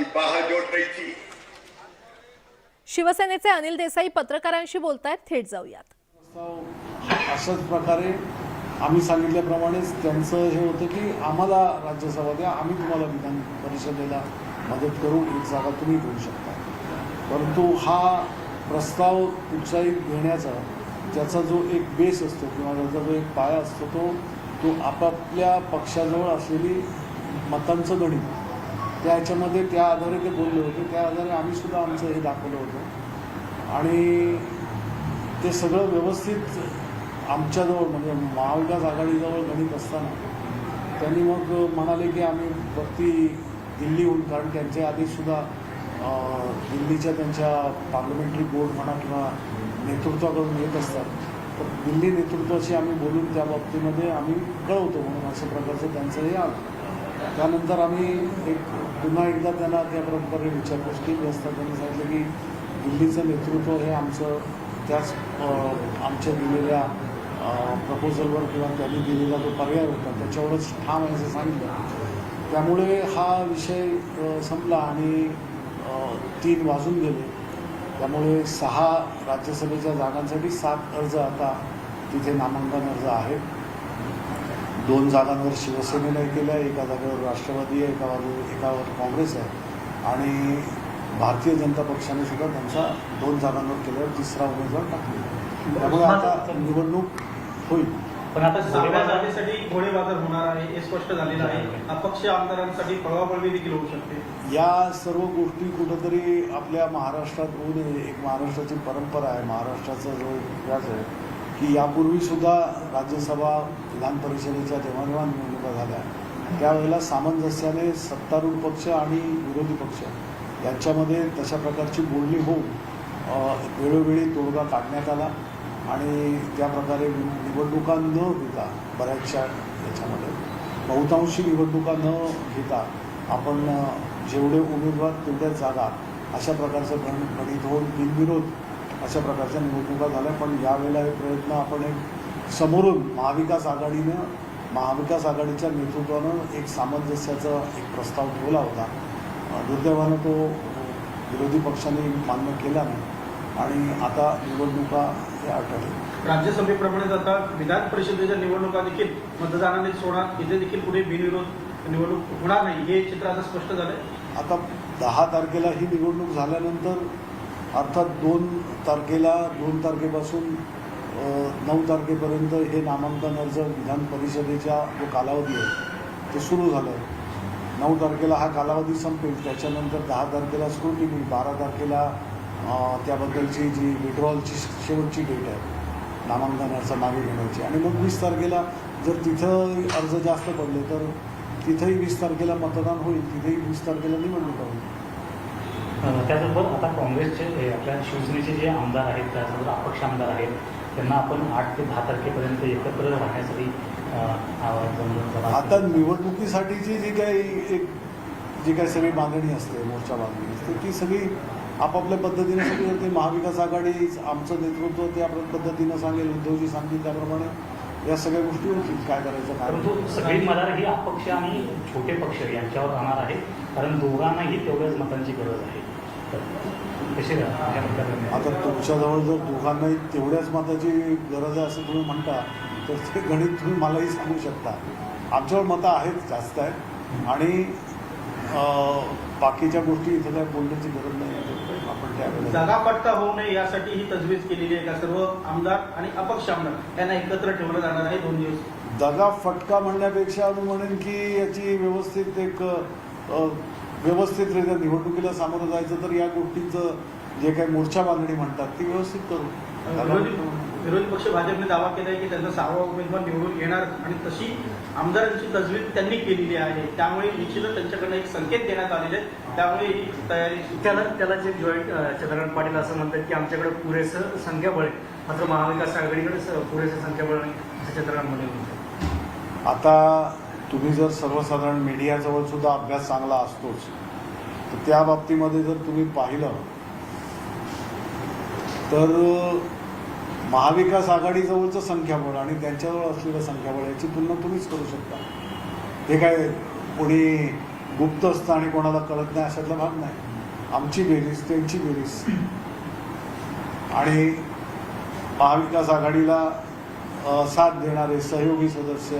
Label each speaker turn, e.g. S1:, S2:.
S1: की बाह जोड़ रही थी
S2: शिवसेनेचे अनिल देसाई पत्रकारांशी बोलतायत थेट जाऊयात.
S3: प्रस्ताव अशाच प्रकारे आम्ही सांगितल्याप्रमाणेच त्यांचं हे होतं की आम्हाला राज्यसभा द्या आम्ही तुम्हाला विधान परिषदेला मदत करू एक जागा तुम्ही घेऊ शकता. परंतु हा प्रस्ताव कुठचाही घेण्याचा त्याचा जो एक बेस असतो किंवा त्याचा जो एक पाया असतो तो तो आपापल्या पक्षाजवळ असलेली मतांचं गणित. त्या ह्याच्यामध्ये त्या आधारे ते बोलले होते. त्या आधारे आम्ही सुद्धा आमचं हे दाखवलं होतं. आणि ते सगळं व्यवस्थित आमच्याजवळ म्हणजे महाविकास आघाडीजवळ गणित असताना त्यांनी मग म्हणाले की आम्ही भक्ती दिल्लीहून कारण त्यांच्या आधीसुद्धा दिल्लीच्या त्यांच्या पार्लमेंटरी बोर्ड म्हणा किंवा नेतृत्वाकडून येत असतात. तर दिल्ली नेतृत्वाशी आम्ही बोलून त्या बाबतीमध्ये आम्ही कळवतो म्हणून अशा प्रकारचं त्यांचं हे आलं. त्यानंतर आम्ही एक पुन्हा एकदा त्यांना त्या परंपरे विचारपूस केली असता त्यांनी सांगितलं की दिल्लीचं नेतृत्व हे आमचं त्याच आमच्या दिलेल्या प्रपोजलवर किंवा त्यांनी दिलेला जो पर्याय होता त्याच्यावरच ठाम आहे असं सांगितलं. त्यामुळे हा विषय संपला आणि तीन वाजून गेले. त्यामुळे सहा राज्यसभेच्या जागांसाठी सात अर्ज आता तिथे नामांकन अर्ज आहेत. दोन जागांवर शिवसेनेने केलं आहे एका जागेवर राष्ट्रवादी आहे एका बाजू एकावर काँग्रेस आहे. आणि भारतीय जनता पक्षाने सुद्धा त्यांचा दोन जागांवर केल्यावर तिसरा उमेदवार टाकले त्यामुळे आता निवडणूक होईल.
S4: पण आता सगळ्या
S5: जागेसाठी घोडेबाजार होणार आहे हे स्पष्ट झालेलं आहे. अपक्ष आमदारांसाठी पळवापळवी देखील होऊ शकते.
S3: या सर्व गोष्टी कुठंतरी आपल्या महाराष्ट्रात होऊ नये. एक महाराष्ट्राची परंपरा आहे. महाराष्ट्राचा जो इतिहास आहे की यापूर्वी सुद्धा राज्यसभा विधान परिषदेच्या जेव्हा निवडणुका झाल्या. त्यावेळेला सामंजस्याने सत्तारूढ पक्ष आणि विरोधी पक्ष यांच्यामध्ये तशा प्रकारची बोलणी होऊन वेळोवेळी तोडगा काढण्यात आला आणि त्या प्रकारे निवडणुका न घेता बऱ्याचशा याच्यामध्ये बहुतांशी निवडणुका न घेता आपण जेवढे उमेदवार तेवढ्या जागा अशा प्रकारचं गण गणित होऊन बिनविरोध अशा प्रकारच्या निवडणुका झाल्या. पण यावेळेला हे प्रयत्न आपण एक समोरून महाविकास आघाडीनं महाविकास आघाडीच्या नेतृत्वानं एक सामंजस्याचा एक प्रस्ताव ठेवला होता. दुर्दैवानं तो विरोधी पक्षाने मान्य केला नाही. आणि आता निवडणुका या आठवड्यात
S5: राज्यसभेप्रमाणेच आता विधान परिषदेच्या निवडणुका देखील मतदानाने होणार इथे देखील पुढे बिनविरोध निवडणूक होणार नाही हे चित्र आता स्पष्ट झालंय.
S3: आता दहा तारखेला ही निवडणूक झाल्यानंतर अर्थात दोन तारखेला दोन तारखेपासून नऊ तारखेपर्यंत हे नामांकन अर्ज विधान परिषदेचा जो कालावधी आहे ते सुरू झालं नऊ तारखेला हा कालावधी संपेल त्याच्यानंतर दहा तारखेला स्क्रुटिनी बारा तारखेला त्याबद्दलची जी विड्रॉलची शेवटची डेट आहे नामांकन अर्ज मागे घेण्याची. आणि मग वीस तारखेला जर तिथं अर्ज जास्त पडले तर तिथंही वीस तारखेला मतदान होईल तिथेही वीस तारखेला निवडणूक होईल.
S4: त्याचबरोबर आता काँग्रेसचे हे आपल्या शिवसेनेचे जे आमदार आहेत त्याचबरोबर अपक्ष आमदार आहेत त्यांना आपण आठ ते दहा तारखेपर्यंत एकत्र राहण्यासाठी
S3: आता निवडणुकीसाठीची जी काही एक जी काही सगळी बांधणी असते मोर्चा बांधणी असते ती सगळी आपापल्या पद्धतीने सगळी होते. महाविकास आघाडी आमचं नेतृत्व त्या पद्धतीनं सांगेल उद्धवजी सांगतील त्याप्रमाणे. या सगळ्या गोष्टी होतील काय करायचं
S4: परंतु. सगळी मदार ही अपक्ष आणि छोटे पक्ष यांच्यावर राहणार आहे. कारण दोघांनाही तेवढ्याच मतांची गरज आहे. कशी
S3: आता तुमच्याजवळ जर दोघांनाही तेवढ्याच मताची गरज आहे असं तुम्ही म्हणता तर ते गणित तुम्ही मलाही सांगू शकता. आमच्यावर मतं आहेत जास्त आहेत. आणि बाकीच्या गोष्टी इथं काय बोलण्याची गरज नाही. आहे आपण त्यावेळेला
S5: जागा पट्टा होऊ नये यासाठी ही तजवीज केलेली आहे का सर्व आमदार आणि अपक्ष आमदार? यांना एकत्र ठेवलं जाणार आहे दोन दिवस.
S3: दगा फटका म्हणण्यापेक्षा मी म्हणेन की याची व्यवस्थित एक व्यवस्थितरित्या निवडणुकीला सामोरं जायचं तर या गोष्टींचं जे काही मोर्चा बांधणी म्हणतात ती व्यवस्थित करू.
S5: विरोधी विरोधी पक्ष भाजपने दावा केला आहे की त्यांचा सहावा उमेदवार निवडून येणार आणि तशी आमदारांची तजवीज त्यांनी केलेली आहे. त्यामुळे निश्चितच त्यांच्याकडनं एक संकेत देण्यात आलेले आहेत. त्यामुळे ही तयारी
S6: त्याला त्याला जे जॉईंट चंद्रकांत पाटील असं म्हणतात की आमच्याकडे पुरेसं संख्याबळ मात्र महाविकास आघाडीकडे पुरेसं संख्याबळ नाही असं चंद्रकांतमध्ये म्हणतात.
S3: आता तुम्ही जर सर्वसाधारण मीडियाजवळ सुद्धा अभ्यास चांगला असतोच तर त्या बाबतीमध्ये जर तुम्ही पाहिलं तर महाविकास आघाडीजवळचं संख्याबळ आणि त्यांच्याजवळ असलेलं संख्याबळ याची तुलना तुम्हीच करू शकता. हे काय कोणी गुप्त असतं आणि कोणाला कळत नाही अशातला भाग नाही. आमची बेरीज त्यांची बेरीज. आणि महाविकास आघाडीला साथ देणारे सहयोगी सदस्य